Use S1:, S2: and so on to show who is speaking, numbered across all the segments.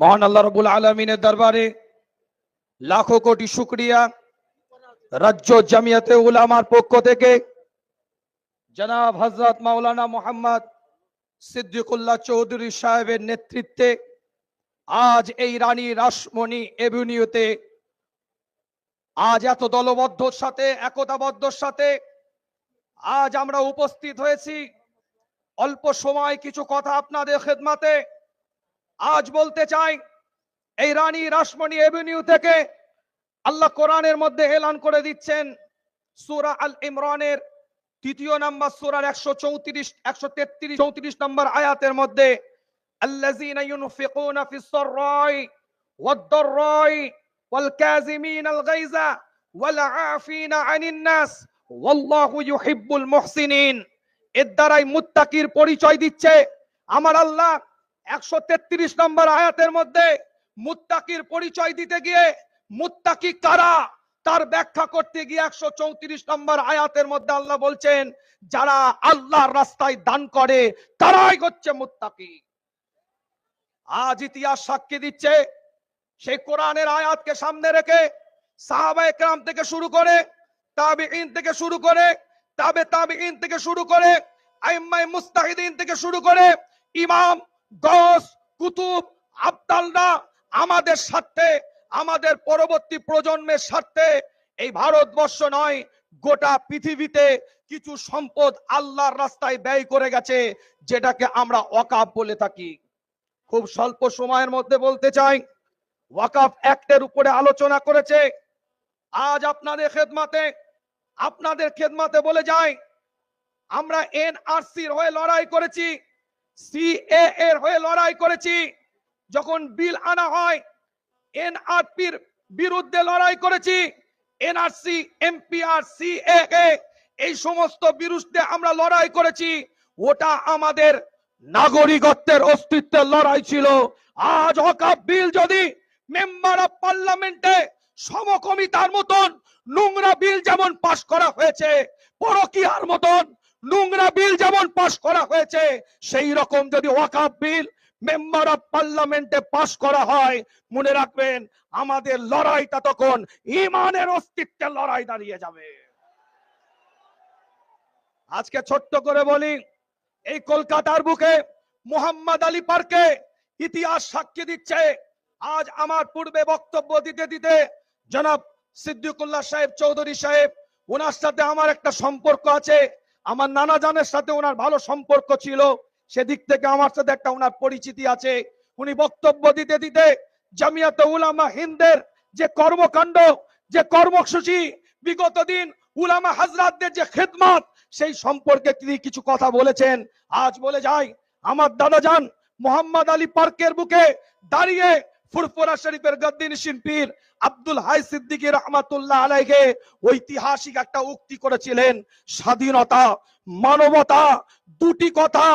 S1: মহান আল্লাহ রবুল আলমিনের দরবারে লাখো কোটি শুক্রিয়া। রাজ্য জামিয়াতে উলামার পক্ষ থেকে জনাব হজরত মাওলানা মোহাম্মদ সিদ্দিকুল্লাহ চৌধুরী সাহেবের নেতৃত্বে আজ এই রানী রাসমণি এভিনিউতে আজ এত দলবদ্ধর সাথে একতাবদ্ধর সাথে আজ আমরা উপস্থিত হয়েছি। অল্প সময় কিছু কথা আপনাদের খেদমাতে আজ বলতে চাই এই রানী রাসমণি এভিনিউ থেকে আল্লাহ কোরআনের মধ্যে এলান করে দিচ্ছেন সুরা আল ইমরানের তৃতীয় নাম্বার সুরার একশো চৌত্রিশ একশো তেত্রিশ চৌত্রিশ নম্বর আয়াতের মধ্যে الذين ينفقون في السراء والضراء والكاظمين الغيظ والعافين عن الناس والله يحب المحسنين এর দ্বারাই মুত্তাকির পরিচয় দিচ্ছে আমার আল্লাহ একশো তেত্রিশ নম্বর আয়াতের মধ্যে মুত্তাকির পরিচয় দিতে গিয়ে মুত্তাকি কারা? তার ব্যাখ্যা করতে গিয়ে একশো চৌত্রিশ নম্বর আয়াতের মধ্যে আল্লাহ বলছেন, যারা আল্লাহর রাস্তায় দান করে, তারাই হচ্ছে মুত্তাকি। আজ ইতিহাস সাক্ষী দিচ্ছে, সেই কোরআনের আয়াতকে সামনে রেখে সাহাবা একরাম থেকে শুরু করে তাবিঈন থেকে শুরু করে তাবে তাবিঈন থেকে শুরু করে আইম্মাই মুস্তাহিদিন থেকে শুরু করে ইমাম গস কুতুব আবদালরা আমাদের স্বার্থে, আমাদের পরবর্তী প্রজন্মের স্বার্থে, এই ভারতবর্ষ নয়, গোটা পৃথিবীতে কিছু সম্পদ আল্লাহর রাস্তায় ব্যয় করে গেছে, যেটাকে আমরা ওয়াকাফ বলে থাকি। খুব স্বল্প সময়ের মধ্যে বলতে চাই, ওয়াকাফ অ্যাক্টের উপরে আলোচনা করেছে। আজ আপনাদের খেদমাতে আপনাদের খেদমাতে বলে যাই, আমরা এনআরসির হয়ে লড়াই করেছি। সিএ এর হয়ে লড়াই করেছি। যখন বিল আনা হয় এনআরপির বিরুদ্ধে লড়াই করেছি এনআরসি এমপিআর সিএ এই সমস্ত বিরুদ্ধে আমরা লড়াই করেছি। ওটা আমাদের নাগরিকত্বের অস্তিত্বের লড়াই ছিল। আজ অকাপ বিল যদি মেম্বার অফ পার্লামেন্টে সমকমিতার মতন নোংরা বিল যেমন পাশ করা হয়েছে, পরকিয়ার মতন নোংরা বিল যেমন পাশ করা হয়েছে, সেই রকম যদি ওয়াকাফ বিল মেম্বার অফ পার্লামেন্টে পাশ করা হয়, মনে রাখবেন আমাদের লড়াইটা তখন ইমানের অস্তিত্বের লড়াই দাঁড়িয়ে যাবে। আজকে ছোট্ট করে বলি, এই কলকাতার বুকে মোহাম্মদ আলী পার্কে ইতিহাস সাক্ষী দিচ্ছে। আজ আমার পূর্বে বক্তব্য দিতে দিতে জনাব সিদ্দিকুল্লাহ সাহেব চৌধুরী সাহেব, ওনার সাথে আমার একটা সম্পর্ক আছে। আমার নানা জানের সাথে ওনার ভালো সম্পর্ক ছিল। সেদিক থেকে আমার সাথে একটা ওনার পরিচিতি আছে। উনি বক্তব্য দিতে দিতে জামিয়াত উলামা হিন্দের যে কর্মকাণ্ড, যে কর্মসূচি, বিগত দিন উলামা হাজরাতদের যে খেদমাত, সেই সম্পর্কে তিনি কিছু কথা বলেছেন। আজ বলে যাই, আমার দাদা যান মোহাম্মদ আলী পার্কের বুকে দাঁড়িয়ে ফুরফুরা শরীফের গদ্দিন শিল্পীর আব্দুল হাই সিদ্দিকী রহমাতুল্লাহ আলাইকে ঐতিহাসিক একটা উক্তি করেছিলেন, স্বাধীনতা, মানবতা, দুটি কথা,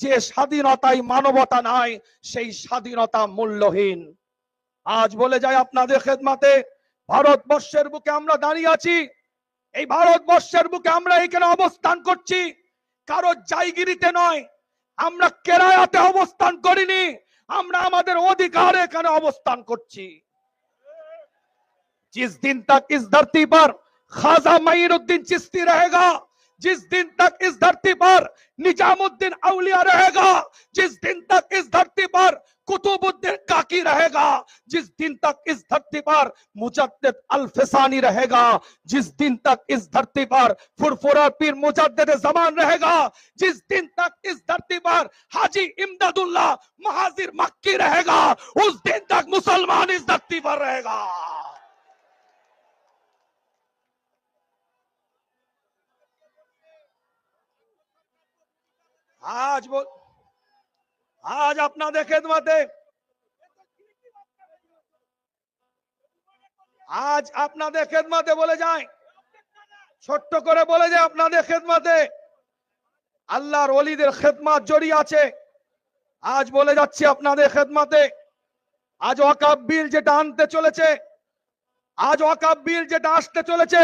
S1: যে স্বাধীনতায় মানবতা নাই, সেই স্বাধীনতা মূল্যহীন। আজ বলে যায় আপনাদের খেদমাতে, ভারতবর্ষের বুকে আমরা দাঁড়িয়ে আছি, এই ভারতবর্ষের বুকে আমরা এখানে অবস্থান করছি, কারও জায়গিরিতে নয়, আমরা কেরায়াতে অবস্থান করিনি আমরা আমাদের অধিকার এখানে অবস্থান করছি जिस दिन तक इस धरती पर खाजा मईनुद्दीन चिश्ती रहेगा जिस दिन तक इस धरती पर निजामुद्दीन औलिया रहेगा जिस दिन तक इस धरती पर कुतुबुद्दीन काकी रहेगा जिस दिन तक इस धरती पर मुजद्दिद अल फिसानी रहेगा जिस दिन तक इस धरती पर फुरफुरा पीर मुजद्दिद जमान रहेगा जिस दिन तक इस धरती पर हाजी इमदादुल्लाह महाजिर मक्की रहेगा उस दिन तक मुसलमान इस धरती पर रहेगा আজ বল আজ আপনাদের খেদমাতে আজ আপনাদের খেদমাতে বলে যায় ছোট্ট করে বলে যায় আপনাদের খেদমাতে আল্লাহর অলিদের খেদমাত জড়িয়ে আছে। আজ বলে যাচ্ছি আপনাদের খেদমাতে, আজ ওয়াকাব বিল যেটা আনতে চলেছে, আজ ওয়াকাব বিল যেটা আসতে চলেছে,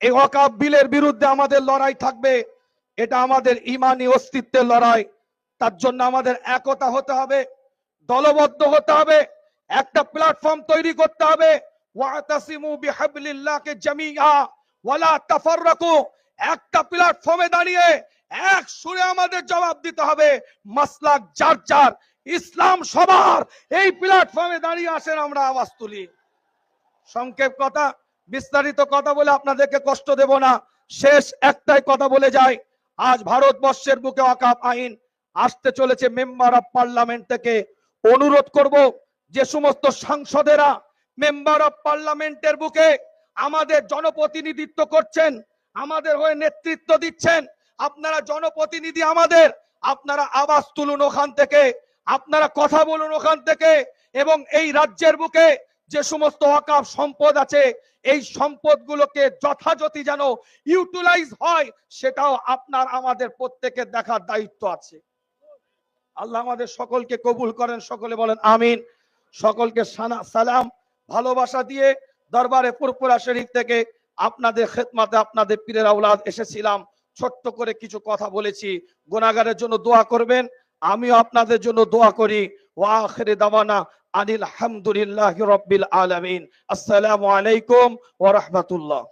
S1: এই ওয়াকাব বিলের বিরুদ্ধে আমাদের লড়াই থাকবে। এটা আমাদের ইমানি অস্তিত্বের লড়াই। তার জন্য আমাদের একতা হতে হবে, দলবদ্ধ হতে হবে, একটা প্ল্যাটফর্ম তৈরি করতে হবে। ওয়াতাসিমু বিহাবলিল্লাহকে জামিআ ওয়ালা তাফাররাকু। একটা প্ল্যাটফর্মে দাঁড়িয়ে এক সুরে আমাদের জবাব দিতে হবে, মাসলাক যার যার, ইসলাম সবার। এই প্ল্যাটফর্মে দাঁড়িয়ে আসেন আমরা আওয়াজ তুলি। সংক্ষেপ কথা, বিস্তারিত কথা বলে আপনাদেরকে কষ্ট দেব না। শেষ একটাই কথা বলে যায় আজ ভারতবর্ষের বুকে অকাপ আইন আসতে চলেছে মেম্বার অফ পার্লামেন্ট থেকে। অনুরোধ করব যে সমস্ত সাংসদেরা মেম্বার অফ পার্লামেন্টের বুকে আমাদের জনপ্রতিনিধিত্ব করছেন, আমাদের হয়ে নেতৃত্ব দিচ্ছেন আপনারা জনপ্রতিনিধি আমাদের। আপনারা আওয়াজ তুলুন ওখান থেকে। আপনারা কথা বলুন ওখান থেকে। এবং এই রাজ্যের বুকে যে সমস্ত অকাপ সম্পদ আছে, এই সম্পদগুলোকে যথাযথি যেন ইউটিলাইজ হয়, সেটাও আপনার আমাদের প্রত্যেকের দেখার দায়িত্ব আছে। আল্লাহ আমাদের সকলকে কবুল করেন, সকলে বলেন আমিন। সকলকে সালাম, ভালোবাসা দিয়ে দরবারে পুরপুরা শরীফ থেকে আপনাদের খেদমাতে আপনাদের পীরের আউলাদ এসেছিলাম। ছোট্ট করে কিছু কথা বলেছি। গুনাগারের জন্য দোয়া করবেন। আমিও আপনাদের জন্য দোয়া করি। ওয়া আখিরি দাওয়ানা আনিল হামদুলিল্লাহি রব্বিল আলামিন। আসসালামু আলাইকুম ওয়া রাহমাতুল্লাহ।